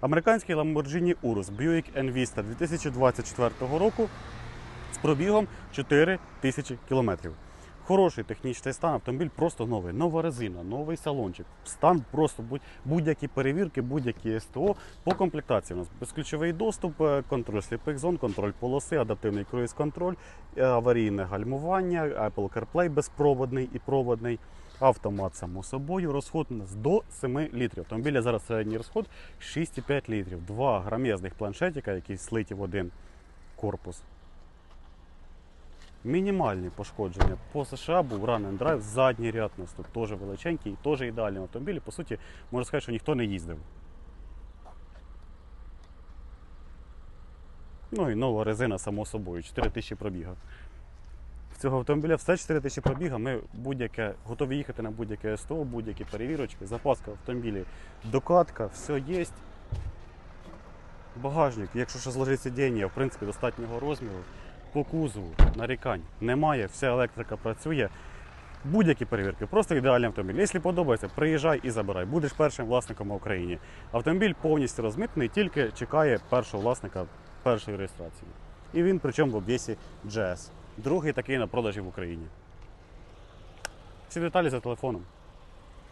Американський Lamborghini Urus Buick Envista 2024 року з пробігом 4 тисячі кілометрів. Хороший технічний стан, автомобіль просто новий, нова резина, новий салончик. Стан просто будь- будь-які перевірки, будь-які СТО по комплектації. У нас безключовий доступ, е, контроль сліпих зон, контроль полоси, адаптивний круїз-контроль, е, аварійне гальмування, Apple CarPlay безпроводний і проводний. Автомат, само собою, розход у нас до 7 літрів. Автомобіля зараз середній розход 6,5 літрів. Два грам'язних планшетика, які слиті в один корпус. Мінімальні пошкодження по США був run and drive, задній ряд у нас тут теж величенький, теж ідеальний автомобіль. По суті, можна сказати, що ніхто не їздив. Ну і нова резина, само собою, 4 тисячі пробіга. В цього автомобіля все 4 тисячі пробіга. Ми будь-яке готові їхати на будь-яке СТО, будь-які перевірочки, запаска в автомобілі, докатка, все є. Багажник, якщо ще зложить сидіння, в принципі, достатнього розміру. По кузову нарікань немає, вся електрика працює. Будь-які перевірки, просто ідеальний автомобіль. Якщо подобається, приїжджай і забирай. Будеш першим власником в Україні. Автомобіль повністю розмитний, тільки чекає першого власника першої реєстрації. І він причому в обвісі GS. Другий такий на продажі в Україні. Всі деталі за телефоном.